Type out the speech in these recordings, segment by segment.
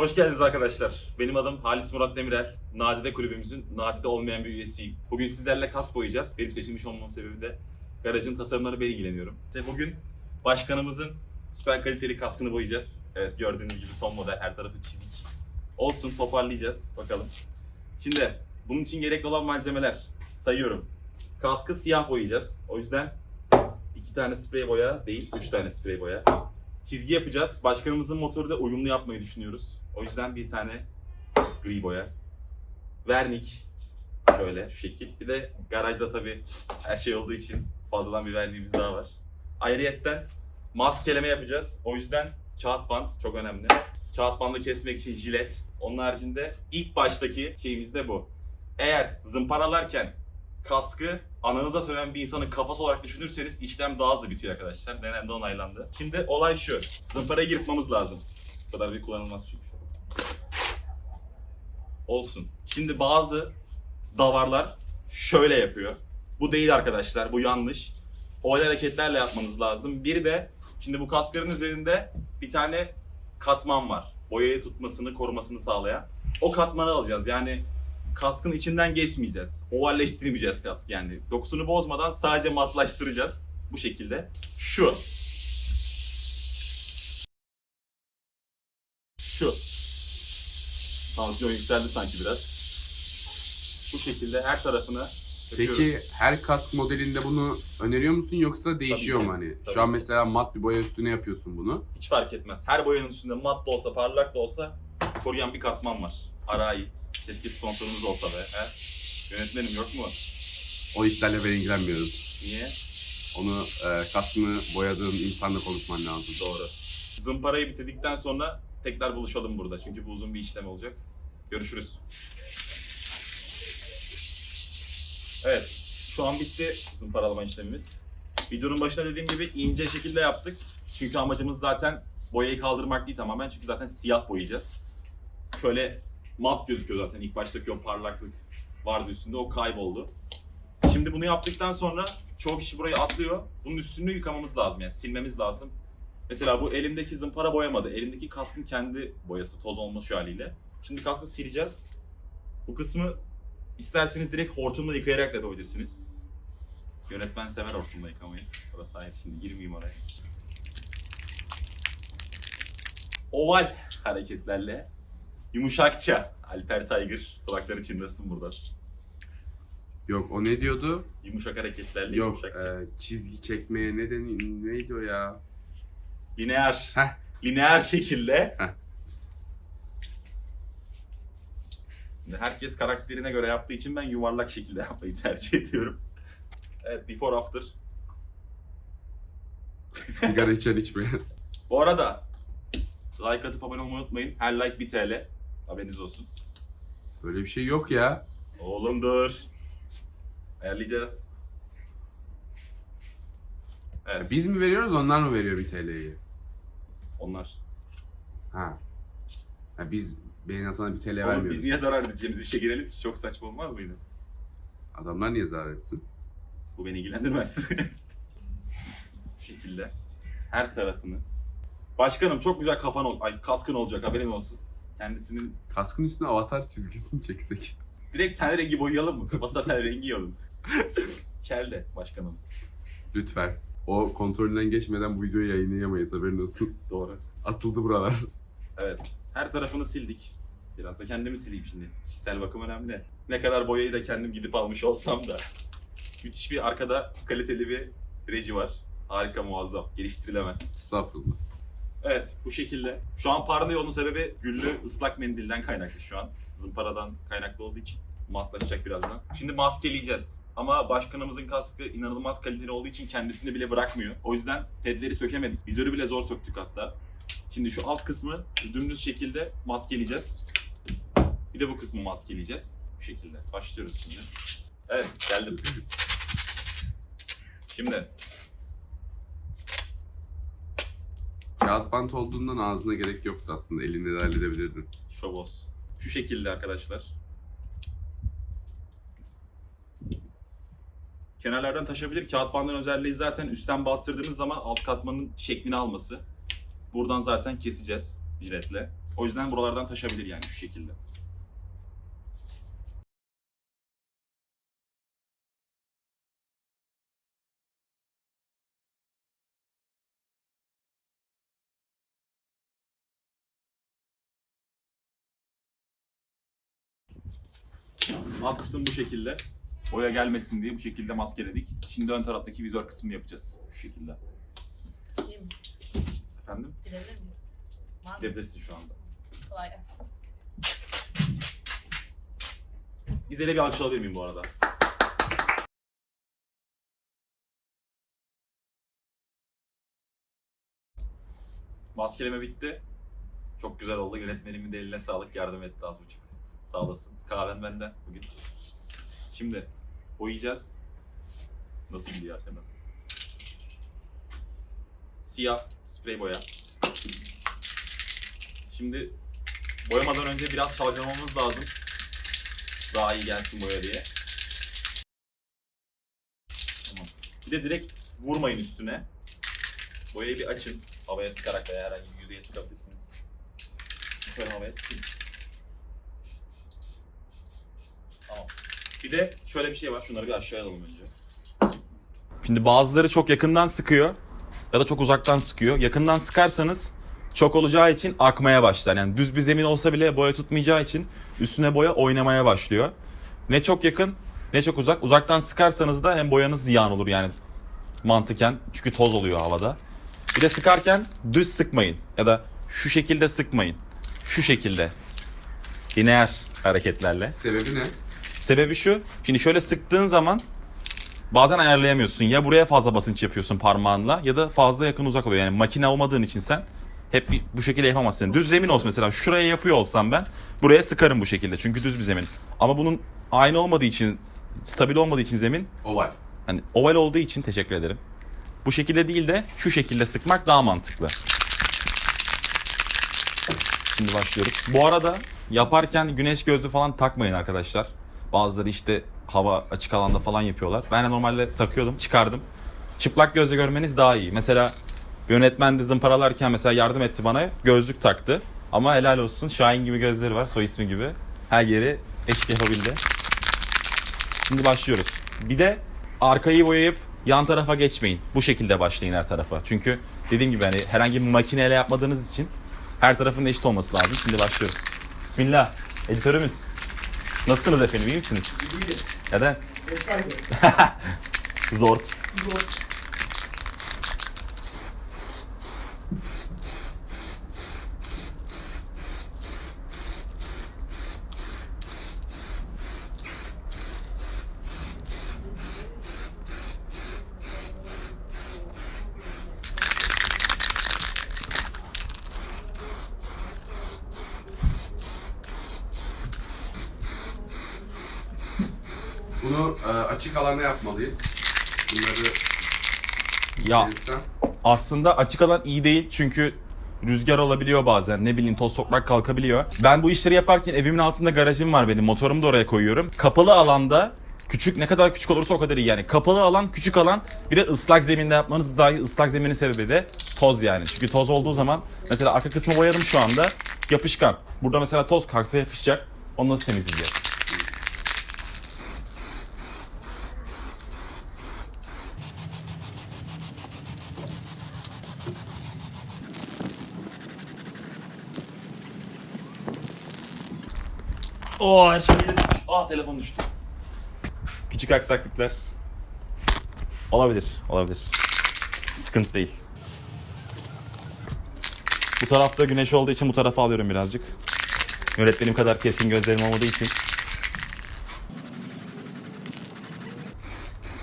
Hoş geldiniz arkadaşlar. Benim adım Halis Murat Demirel. Nadide kulübümüzün nadide olmayan bir üyesiyim. Bugün sizlerle kask boyayacağız. Benim seçilmiş olmamın sebebi de garajın tasarımları ben ilgileniyorum. İşte bugün başkanımızın süper kaliteli kaskını boyayacağız. Evet gördüğünüz gibi son model her tarafı çizik. Olsun toparlayacağız bakalım. Şimdi bunun için gerekli olan malzemeler sayıyorum. Kaskı siyah boyayacağız. O yüzden iki tane sprey boya değil, üç tane sprey boya. Çizgi yapacağız. Başkanımızın motoru da uyumlu yapmayı düşünüyoruz. O yüzden bir tane gri boya. Vernik. Şöyle şu şekil. Bir de garajda tabii her şey olduğu için fazladan bir verniğimiz daha var. Ayrıyetten maskeleme yapacağız. O yüzden kağıt bant çok önemli. Kağıt bandı kesmek için jilet. Onun haricinde ilk baştaki şeyimiz de bu. Eğer zımparalarken kaskı ananıza söven bir insanın kafası olarak düşünürseniz işlem daha hızlı bitiyor arkadaşlar. Denemde onaylandı. Şimdi olay şu. Zımparayı girtmamız lazım. Bu kadar bir kullanılmaz çünkü. Olsun. Şimdi bazı davarlar şöyle yapıyor. Bu değil arkadaşlar. Bu yanlış. O hareketlerle yapmanız lazım. Bir de şimdi bu kaskların üzerinde bir tane katman var. Boyayı tutmasını, korumasını sağlayan. O katmanı alacağız. Yani kaskın içinden geçmeyeceğiz. Ovalleştirmeyeceğiz kask yani. Dokusunu bozmadan sadece matlaştıracağız. Bu şekilde. Şu. Şu. Tansiyon yükseldi sanki biraz. Bu şekilde her tarafına Peki yapıyoruz. her kask modelinde bunu öneriyor musun yoksa değişiyor Tabii mu ki, hani? tabii Şu an ki. mesela mat bir boya üstüne yapıyorsun bunu. Hiç fark etmez. Her boyanın üstünde mat da olsa, parlak da olsa koruyan bir katman var. Arai. Keşke sponsorumuz olsa be. He? Yönetmenim yok mu? O işlerle ben ilgilenmiyorum. Niye? Onu e, kaskını boyadığın insanla konuşman lazım. Doğru. Zımparayı bitirdikten sonra tekrar buluşalım burada. Çünkü bu uzun bir işlem olacak. Görüşürüz. Evet. Şu an bitti zımparalama işlemimiz. Videonun başında dediğim gibi ince şekilde yaptık. Çünkü amacımız zaten boyayı kaldırmak değil tamamen. Çünkü zaten siyah boyayacağız. Şöyle mat gözüküyor zaten. İlk baştaki o parlaklık vardı üstünde. O kayboldu. Şimdi bunu yaptıktan sonra çoğu kişi burayı atlıyor. Bunun üstünü yıkamamız lazım yani silmemiz lazım. Mesela bu elimdeki zımpara boyamadı. Elimdeki kaskın kendi boyası toz olmuş haliyle. Şimdi kaskı sileceğiz. Bu kısmı isterseniz direkt hortumla yıkayarak da yapabilirsiniz. Yönetmen sever hortumla yıkamayı. Orası ait şimdi girmeyeyim oraya. Oval hareketlerle yumuşakça Alper Tiger kulakları çınlasın burada. Yok o ne diyordu? Yumuşak hareketlerle Yok yumuşakça. e, çizgi çekmeye ne deniyor? Neydi o ya? lineer, Heh. lineer şekilde. Heh. Şimdi herkes karakterine göre yaptığı için ben yuvarlak şekilde yapmayı tercih ediyorum. Evet, before after. Sigara içen içmeyen. Bu arada like atıp abone olmayı unutmayın. Her like 1 TL. Haberiniz olsun. Böyle bir şey yok ya. Oğlum dur. Ayarlayacağız. Evet, Biz mi veriyoruz onlar mı veriyor bir TL'yi? onlar. Ha. ha biz beyin atana bir TL Oğlum vermiyoruz. biz niye zarar edeceğimiz işe girelim ki? Çok saçma olmaz mıydı? Adamlar niye zarar etsin? Bu beni ilgilendirmez. Bu şekilde. Her tarafını. Başkanım çok güzel kafan ol ay kaskın olacak haberin olsun. Kendisinin Kaskın üstüne avatar çizgisi mi çeksek? direkt ten rengi boyayalım mı? Kafasına ten rengi yiyelim. Kelle başkanımız. Lütfen. O kontrolünden geçmeden bu videoyu yayınlayamayız haberin olsun. Doğru. Atıldı buralar. Evet. Her tarafını sildik. Biraz da kendimi sileyim şimdi. Kişisel bakım önemli. Ne kadar boyayı da kendim gidip almış olsam da. Müthiş bir arkada kaliteli bir reji var. Harika muazzam. Geliştirilemez. Estağfurullah. Evet bu şekilde. Şu an parlıyor onun sebebi güllü ıslak mendilden kaynaklı şu an. Zımparadan kaynaklı olduğu için matlaşacak birazdan. Şimdi maskeleyeceğiz. Ama başkanımızın kaskı inanılmaz kaliteli olduğu için kendisini bile bırakmıyor. O yüzden pedleri sökemedik. Vizörü bile zor söktük hatta. Şimdi şu alt kısmı dümdüz şekilde maskeleyeceğiz. Bir de bu kısmı maskeleyeceğiz. Bu şekilde. Başlıyoruz şimdi. Evet geldim. Şimdi Kağıt bant olduğundan ağzına gerek yoktu aslında. Elinde de halledebilirdin. Şovos. Şu şekilde arkadaşlar. Kenarlardan taşabilir. Kağıt bandın özelliği zaten üstten bastırdığınız zaman alt katmanın şeklini alması. Buradan zaten keseceğiz. jiletle. O yüzden buralardan taşabilir yani şu şekilde. Alt kısım bu şekilde. Boya gelmesin diye bu şekilde maskeledik. Şimdi ön taraftaki vizör kısmını yapacağız. Şu şekilde. İyi mi? Efendim? Girebilir miyim? Var mı? Depresin şu anda. Kolay gelsin. İzele bir alkış alabilir miyim bu arada? Maskeleme bitti. Çok güzel oldu. Yönetmenimin de eline sağlık. Yardım etti az buçuk. Sağ olasın. Kahven benden bugün. Şimdi boyayacağız. Nasıl gidiyor arkadan? Siyah sprey boya. Şimdi boyamadan önce biraz çalkalamamız lazım. Daha iyi gelsin boya diye. Tamam. Bir de direkt vurmayın üstüne. Boyayı bir açın. Havaya sıkarak veya herhangi bir yüzeye sıkabilirsiniz. Şöyle havaya sıkayım. Tamam. Bir de şöyle bir şey var. Şunları bir aşağıya alalım önce. Şimdi bazıları çok yakından sıkıyor ya da çok uzaktan sıkıyor. Yakından sıkarsanız çok olacağı için akmaya başlar. Yani düz bir zemin olsa bile boya tutmayacağı için üstüne boya oynamaya başlıyor. Ne çok yakın ne çok uzak. Uzaktan sıkarsanız da hem boyanız ziyan olur yani mantıken. Çünkü toz oluyor havada. Bir de sıkarken düz sıkmayın ya da şu şekilde sıkmayın. Şu şekilde. Lineer hareketlerle. Sebebi ne? Sebebi şu. Şimdi şöyle sıktığın zaman bazen ayarlayamıyorsun. Ya buraya fazla basınç yapıyorsun parmağınla ya da fazla yakın uzak oluyor. Yani makine olmadığın için sen hep bu şekilde yapamazsın. Düz zemin olsun mesela şuraya yapıyor olsam ben buraya sıkarım bu şekilde. Çünkü düz bir zemin. Ama bunun aynı olmadığı için stabil olmadığı için zemin Oval. hani oval olduğu için teşekkür ederim. Bu şekilde değil de şu şekilde sıkmak daha mantıklı. Şimdi başlıyoruz. Bu arada yaparken güneş gözlüğü falan takmayın arkadaşlar. Bazıları işte hava açık alanda falan yapıyorlar. Ben de normalde takıyordum, çıkardım. Çıplak gözle görmeniz daha iyi. Mesela yönetmen de zımparalarken mesela yardım etti bana. Gözlük taktı. Ama helal olsun Şahin gibi gözleri var, soy ismi gibi. Her yeri eşit yapabildi. Şimdi başlıyoruz. Bir de arkayı boyayıp yan tarafa geçmeyin. Bu şekilde başlayın her tarafa. Çünkü dediğim gibi hani herhangi bir makineyle yapmadığınız için her tarafın eşit olması lazım. Şimdi başlıyoruz. Bismillah. Editörümüz. Nasılsınız efendim? iyi misiniz? Neden? Zort. Bunu e, açık alanda yapmalıyız. Bunları Ya bilirsen. aslında açık alan iyi değil çünkü rüzgar olabiliyor bazen. Ne bileyim toz toprak kalkabiliyor. Ben bu işleri yaparken evimin altında garajım var benim. Motorumu da oraya koyuyorum. Kapalı alanda küçük ne kadar küçük olursa o kadar iyi yani. Kapalı alan, küçük alan bir de ıslak zeminde yapmanız daha iyi. Islak zeminin sebebi de toz yani. Çünkü toz olduğu zaman mesela arka kısmı boyadım şu anda. Yapışkan. Burada mesela toz kalksa yapışacak. Onu nasıl temizleyeceğiz? Oo her şey yere düşmüş. Aa telefon düştü. Küçük aksaklıklar. Olabilir, olabilir. Sıkıntı değil. Bu tarafta güneş olduğu için bu tarafa alıyorum birazcık. Yönetmenim kadar kesin gözlerim olmadığı için.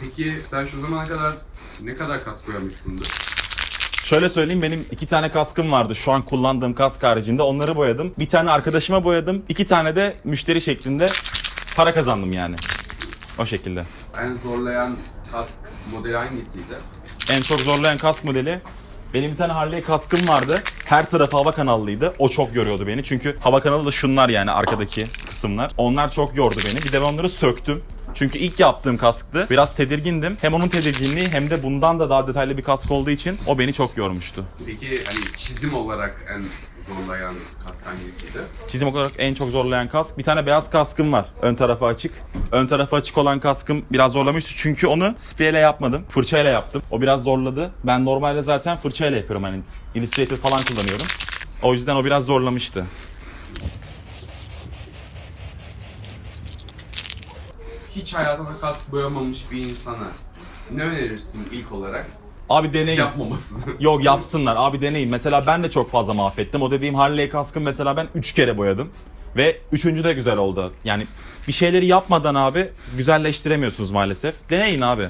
Peki sen şu zamana kadar ne kadar kas boyamışsındır? Şöyle söyleyeyim benim iki tane kaskım vardı şu an kullandığım kask haricinde onları boyadım. Bir tane arkadaşıma boyadım. iki tane de müşteri şeklinde para kazandım yani. O şekilde. En zorlayan kask modeli hangisiydi? En çok zorlayan kask modeli benim bir tane Harley kaskım vardı. Her tarafı hava kanallıydı. O çok yoruyordu beni. Çünkü hava kanalı da şunlar yani arkadaki kısımlar. Onlar çok yordu beni. Bir de ben onları söktüm. Çünkü ilk yaptığım kasktı. Biraz tedirgindim. Hem onun tedirginliği hem de bundan da daha detaylı bir kask olduğu için o beni çok yormuştu. Peki hani çizim olarak en zorlayan kask hangisiydi? Çizim olarak en çok zorlayan kask. Bir tane beyaz kaskım var. Ön tarafı açık. Ön tarafı açık olan kaskım biraz zorlamıştı. Çünkü onu spreyle yapmadım. Fırçayla yaptım. O biraz zorladı. Ben normalde zaten fırçayla yapıyorum. Hani Illustrator falan kullanıyorum. O yüzden o biraz zorlamıştı. Hiç hayatında kask boyamamış bir insana ne önerirsin ilk olarak? Abi deneyin. Yapmamasını. Yok yapsınlar abi deneyin. Mesela ben de çok fazla mahvettim. O dediğim Harley kaskım mesela ben 3 kere boyadım. Ve üçüncü de güzel oldu. Yani bir şeyleri yapmadan abi güzelleştiremiyorsunuz maalesef. Deneyin abi.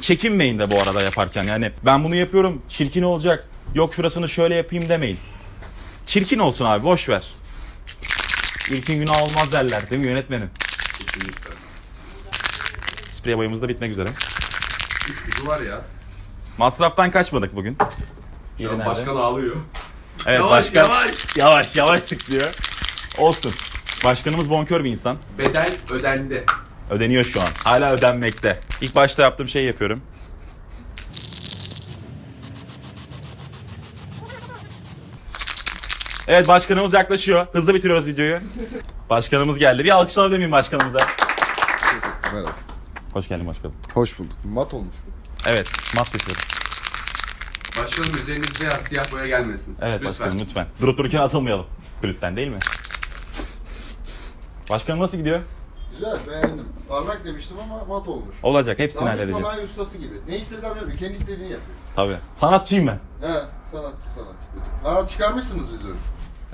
Çekinmeyin de bu arada yaparken. Yani ben bunu yapıyorum çirkin olacak. Yok şurasını şöyle yapayım demeyin. Çirkin olsun abi boş ver. İlkin günah olmaz derler değil mi yönetmenim? Kesinlikle. Sprey boyamız da bitmek üzere. Üç gücü var ya. Masraftan kaçmadık bugün. Şu Yeri an nerede? başkan ağlıyor. Evet Yavaş, başkan yavaş. yavaş yavaş sık diyor. Olsun. Başkanımız bonkör bir insan. Bedel ödendi. Ödeniyor şu an. Hala ödenmekte. İlk başta yaptığım şeyi yapıyorum. Evet başkanımız yaklaşıyor. Hızlı bitiriyoruz videoyu. Başkanımız geldi. Bir alkış alabilir miyim başkanımıza? Merhaba. Hoş geldin başkanım. Hoş bulduk. Mat olmuş bu. Evet, mat yapıyoruz. Başkanım üzeriniz beyaz siyah boya gelmesin. Evet Lütfen. başkanım lütfen. Durup dururken atılmayalım kulüpten değil mi? Başkanım nasıl gidiyor? Güzel beğendim. Parlak demiştim ama mat olmuş. Olacak, hepsini bir halledeceğiz. sanayi ustası gibi. Ne istesem yapıyor. Kendi istediğini yapıyor. Tabii. Sanatçıyım ben. He sanatçı sanatçı. Aa çıkarmışsınız biz öyle.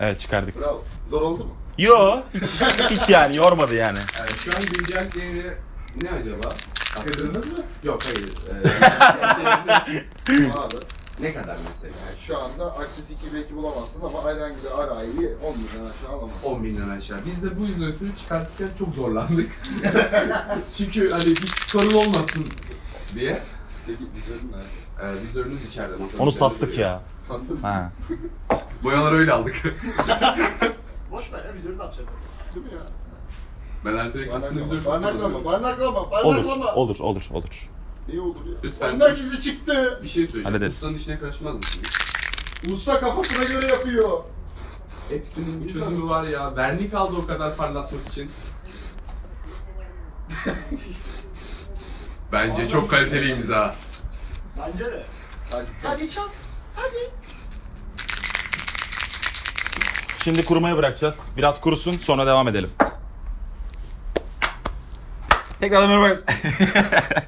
Evet çıkardık. Bravo. Zor oldu mu? Yo, hiç, hiç yani yormadı yani. Evet, şu an güncel değeri ne acaba? Kırdınız mı? Yok hayır. Ee, Pahalı. ne kadar mesela? Yani şu anda Aksis 2 belki bulamazsın ama herhangi bir arayiyi 10 binden aşağı alamazsın. 10 binden aşağı. Biz de bu yüzden ötürü çıkartırken çok zorlandık. Çünkü hani bir sorun olmasın diye. Peki vizörün nerede? Ee, biz ürünümüz içeride. masanın Onu sattık duruyor. ya. Sattın mı? Ha. Boyaları öyle aldık. Boş ver ya vizörü ne yapacağız? Değil mi ya? Ben kastını Barnaklama, bir barnaklama, barnaklama, Olur, barnaklama. olur, olur, olur. Ne olur ya? Lütfen. Barnak izi çıktı. Bir şey söyleyeceğim. Hallederiz. Ustanın işine karışmaz mısınız? Usta kafasına göre yapıyor. Hepsinin bir çözümü var ya. Vernik aldı o kadar parlatmak için. Bence çok kaliteli imza. Bence de. Hadi. Hadi çal. Şimdi kurumaya bırakacağız. Biraz kurusun sonra devam edelim. Tekrar merhaba.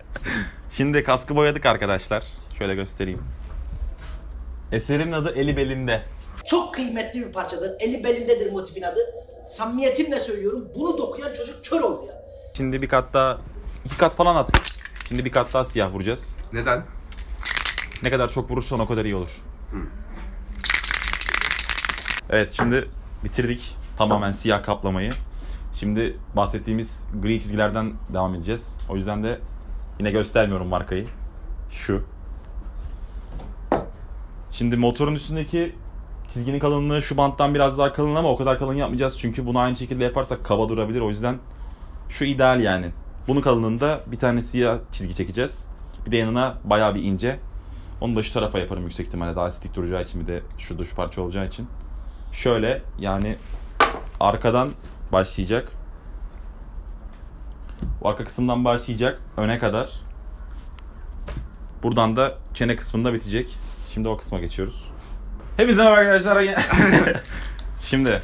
Şimdi kaskı boyadık arkadaşlar. Şöyle göstereyim. Eserimin adı Eli Belinde. Çok kıymetli bir parçadır. Eli belindedir motifin adı. Samimiyetimle söylüyorum. Bunu dokuyan çocuk kör oldu ya. Şimdi bir kat daha, iki kat falan attık. Şimdi bir kat daha siyah vuracağız. Neden? Ne kadar çok vurursan o kadar iyi olur. Hı. Evet şimdi bitirdik tamamen siyah kaplamayı. Şimdi bahsettiğimiz gri çizgilerden devam edeceğiz. O yüzden de yine göstermiyorum markayı. Şu. Şimdi motorun üstündeki çizginin kalınlığı şu banttan biraz daha kalın ama o kadar kalın yapmayacağız. Çünkü bunu aynı şekilde yaparsak kaba durabilir. O yüzden şu ideal yani. Bunun kalınlığında bir tane siyah çizgi çekeceğiz. Bir de yanına bayağı bir ince. Onu da şu tarafa yaparım yüksek ihtimalle daha estetik duracağı için bir de şurada şu parça olacağı için. Şöyle yani arkadan başlayacak. Bu arka kısımdan başlayacak öne kadar. Buradan da çene kısmında bitecek. Şimdi o kısma geçiyoruz. Hepinize merhaba arkadaşlar. Şimdi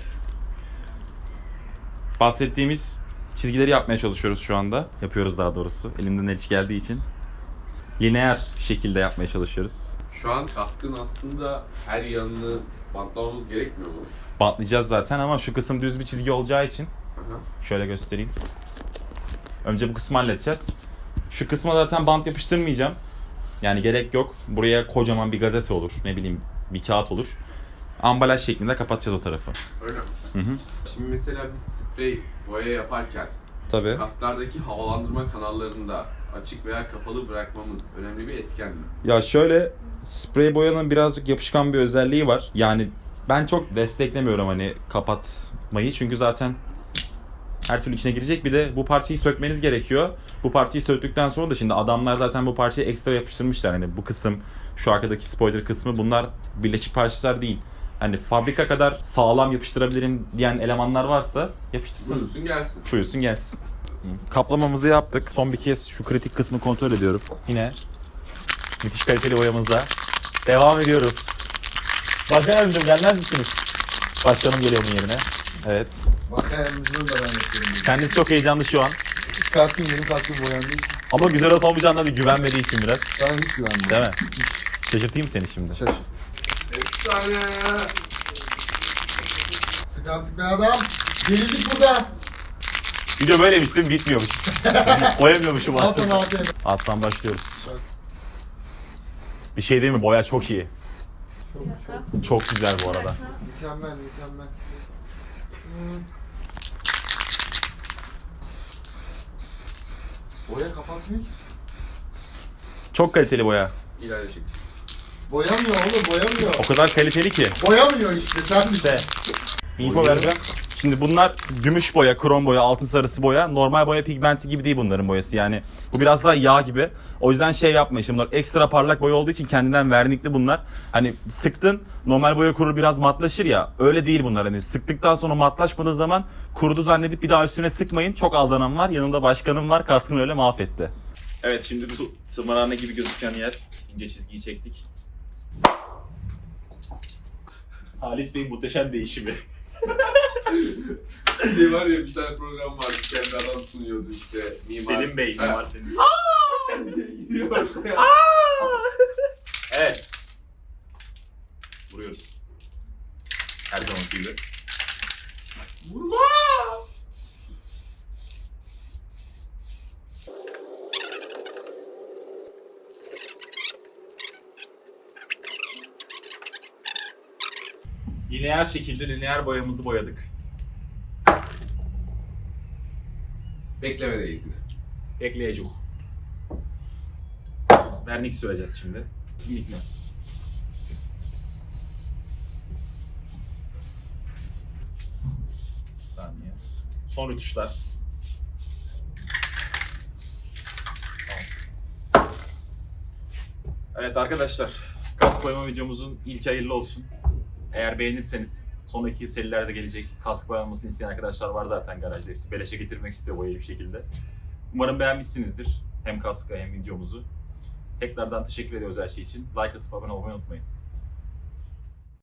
bahsettiğimiz çizgileri yapmaya çalışıyoruz şu anda. Yapıyoruz daha doğrusu. Elimden el iş geldiği için. Lineer şekilde yapmaya çalışıyoruz. Şu an kaskın aslında her yanını bantlamamız gerekmiyor mu? Bantlayacağız zaten ama şu kısım düz bir çizgi olacağı için şöyle göstereyim. Önce bu kısmı halledeceğiz. Şu kısma zaten bant yapıştırmayacağım. Yani gerek yok. Buraya kocaman bir gazete olur. Ne bileyim bir kağıt olur. Ambalaj şeklinde kapatacağız o tarafı. Öyle mi? Hı hı. Şimdi mesela biz sprey boya yaparken Tabii. kasklardaki havalandırma kanallarında açık veya kapalı bırakmamız önemli bir etken mi? Ya şöyle sprey boyanın birazcık yapışkan bir özelliği var. Yani ben çok desteklemiyorum hani kapatmayı çünkü zaten Her türlü içine girecek. Bir de bu parçayı sökmeniz gerekiyor. Bu parçayı söktükten sonra da şimdi adamlar zaten bu parçayı ekstra yapıştırmışlar. Hani bu kısım, şu arkadaki spoiler kısmı bunlar birleşik parçalar değil. Hani fabrika kadar sağlam yapıştırabilirim diyen elemanlar varsa yapıştırsın. Buyursun gelsin. Buyursun gelsin. Kaplamamızı yaptık. Son bir kez şu kritik kısmı kontrol ediyorum. Yine müthiş kaliteli boyamızla devam ediyoruz. Başkan yardımcım gelmez misiniz? Başkanım geliyor bunun yerine. Evet. Bakanımızın da ben yapıyorum. Kendisi çok heyecanlı şu an. Kaskım benim kaskım boyandı. Ama güzel olup olmayacağından da güvenmediği için biraz. Sana hiç güvenmiyorum. Değil mi? Şaşırtayım seni şimdi. Şaşır. Efsane. Sık artık be adam. Gerildik burada. Video böyleymiş değil mi? Bitmiyormuş. Sana aslında. aferin. Alttan başlıyoruz. Bir şey değil mi? Boya çok iyi. Çok çok Çok güzel bu arada. mükemmel mükemmel. Hmm. Boya kapatmıyor ki. Çok kaliteli boya. İlerleyecek. Boyamıyor oğlum boyamıyor. O kadar kaliteli ki. Boyamıyor işte sen İşte info vereceğim. Şimdi bunlar gümüş boya, krom boya, altın sarısı boya. Normal boya pigmenti gibi değil bunların boyası. Yani bu biraz daha yağ gibi. O yüzden şey yapma işte bunlar ekstra parlak boya olduğu için kendinden vernikli bunlar. Hani sıktın normal boya kurur biraz matlaşır ya. Öyle değil bunlar. Hani sıktıktan sonra matlaşmadığı zaman kurudu zannedip bir daha üstüne sıkmayın. Çok aldanan var. Yanında başkanım var. Kaskını öyle mahvetti. Evet şimdi bu tımarhane gibi gözüken yer. ince çizgiyi çektik. Halis Bey'in muhteşem değişimi. Şey var ya bir tane program vardı. Kendi adam sunuyordu işte. Mimar. Selim Bey, Ha. Mimar Selim. Giriyor. Evet. Vuruyoruz. Her zaman gibi. Vurma. Lineer şekilde lineer boyamızı boyadık. Beklemedeyiz yine. Ekleyecek. Vernik süreceğiz şimdi. Bir saniye. Son rütuşlar. Tamam. Evet arkadaşlar, kask boyama videomuzun ilk hayırlı olsun. Eğer beğenirseniz sonraki serilerde gelecek kask boyamasını isteyen arkadaşlar var zaten garajda. Hepsi beleşe getirmek istiyor boyayı bir şekilde. Umarım beğenmişsinizdir hem kaskı hem videomuzu. Tekrardan teşekkür ediyoruz her şey için. Like atıp abone olmayı unutmayın.